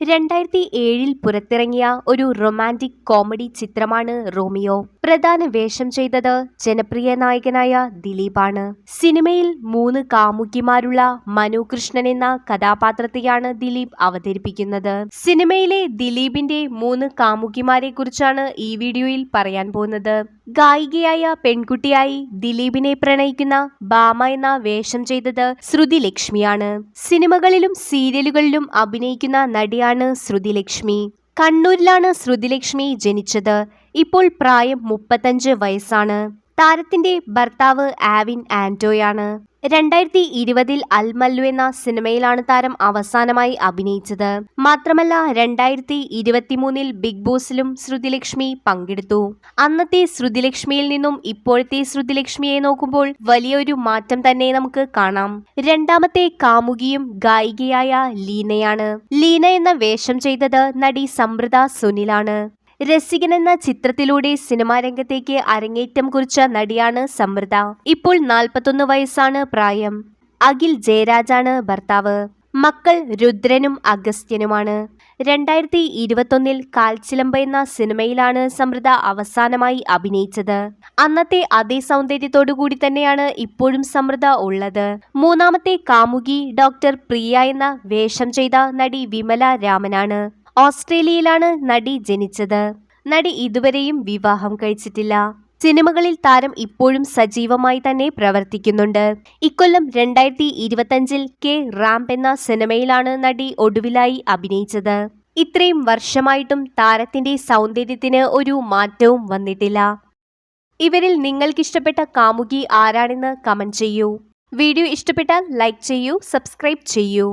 രണ്ടായിരത്തി ഏഴിൽ പുറത്തിറങ്ങിയ ഒരു റൊമാന്റിക് കോമഡി ചിത്രമാണ് റോമിയോ. പ്രധാന വേഷം ചെയ്തത് ജനപ്രിയ നായകനായ ദിലീപാണ്. സിനിമയിൽ മൂന്ന് കാമുകിമാരുള്ള മനു കൃഷ്ണൻ എന്ന കഥാപാത്രത്തെയാണ് ദിലീപ് അവതരിപ്പിക്കുന്നത്. സിനിമയിലെ ദിലീപിന്റെ മൂന്ന് കാമുകിമാരെ കുറിച്ചാണ് ഈ വീഡിയോയിൽ പറയാൻ പോകുന്നത്. ഗായികയായ പെൺകുട്ടിയായി ദിലീപിനെ പ്രണയിക്കുന്ന ബാമ എന്ന വേഷം ചെയ്തത് ശ്രുതി ലക്ഷ്മിയാണ്. സിനിമകളിലും സീരിയലുകളിലും അഭിനയിക്കുന്ന നടിയാണ് ശ്രുതി ലക്ഷ്മി. കണ്ണൂരിലാണ് ശ്രുതി ലക്ഷ്മി ജനിച്ചത്. ഇപ്പോൾ പ്രായം മുപ്പത്തഞ്ച് വയസ്സാണ്. താരത്തിന്റെ ഭർത്താവ് ആവിൻ ആന്റോയാണ്. രണ്ടായിരത്തി ഇരുപതിൽ അൽമല്ലു എന്ന സിനിമയിലാണ് താരം അവസാനമായി അഭിനയിച്ചത്. മാത്രമല്ല രണ്ടായിരത്തി ഇരുപത്തിമൂന്നിൽ ബിഗ് ബോസിലും ശ്രുതിലക്ഷ്മി പങ്കെടുത്തു. അന്നത്തെ ശ്രുതിലക്ഷ്മിയിൽ നിന്നും ഇപ്പോഴത്തെ ശ്രുതിലക്ഷ്മിയെ നോക്കുമ്പോൾ വലിയൊരു മാറ്റം തന്നെ നമുക്ക് കാണാം. രണ്ടാമത്തെ കാമുകിയും ഗായികയായ ലീനയാണ്. ലീന എന്ന വേഷം ചെയ്തത് നടി സമൃത സുനിലാണ്. രസികൻ എന്ന ചിത്രത്തിലൂടെ സിനിമാ രംഗത്തേക്ക് അരങ്ങേറ്റം കുറിച്ച നടിയാണ് സമൃദ്ധ. ഇപ്പോൾ നാൽപ്പത്തൊന്ന് വയസ്സാണ് പ്രായം. അഖിൽ ജയരാജാണ് ഭർത്താവ്. മക്കൾ രുദ്രനും അഗസ്ത്യനുമാണ്. രണ്ടായിരത്തി ഇരുപത്തൊന്നിൽ കാൽച്ചിലമ്പ എന്ന സിനിമയിലാണ് സമൃദ്ധ അവസാനമായി അഭിനയിച്ചത്. അന്നത്തെ അതേ സൗന്ദര്യത്തോടു കൂടി തന്നെയാണ് ഇപ്പോഴും സമൃദ്ധ ഉള്ളത്. മൂന്നാമത്തെ കാമുകി ഡോക്ടർ പ്രിയ എന്ന വേഷം ചെയ്ത നടി വിമല രാമനാണ്. ഓസ്ട്രേലിയയിലാണ് നടി ജനിച്ചത്. നടി ഇതുവരെയും വിവാഹം കഴിച്ചിട്ടില്ല. സിനിമകളിൽ താരം ഇപ്പോഴും സജീവമായി തന്നെ പ്രവർത്തിക്കുന്നുണ്ട്. ഇക്കൊല്ലം രണ്ടായിരത്തി ഇരുപത്തഞ്ചിൽ കെ റാംപ് എന്ന സിനിമയിലാണ് നടി ഒടുവിലായി അഭിനയിച്ചത്. ഇത്രയും വർഷമായിട്ടും താരത്തിന്റെ സൗന്ദര്യത്തിന് ഒരു മാറ്റവും വന്നിട്ടില്ല. ഇവരിൽ നിങ്ങൾക്കിഷ്ടപ്പെട്ട കാമുകി ആരാണെന്ന് കമന്റ് ചെയ്യൂ. വീഡിയോ ഇഷ്ടപ്പെട്ടാൽ ലൈക്ക് ചെയ്യൂ സബ്സ്ക്രൈബ് ചെയ്യൂ.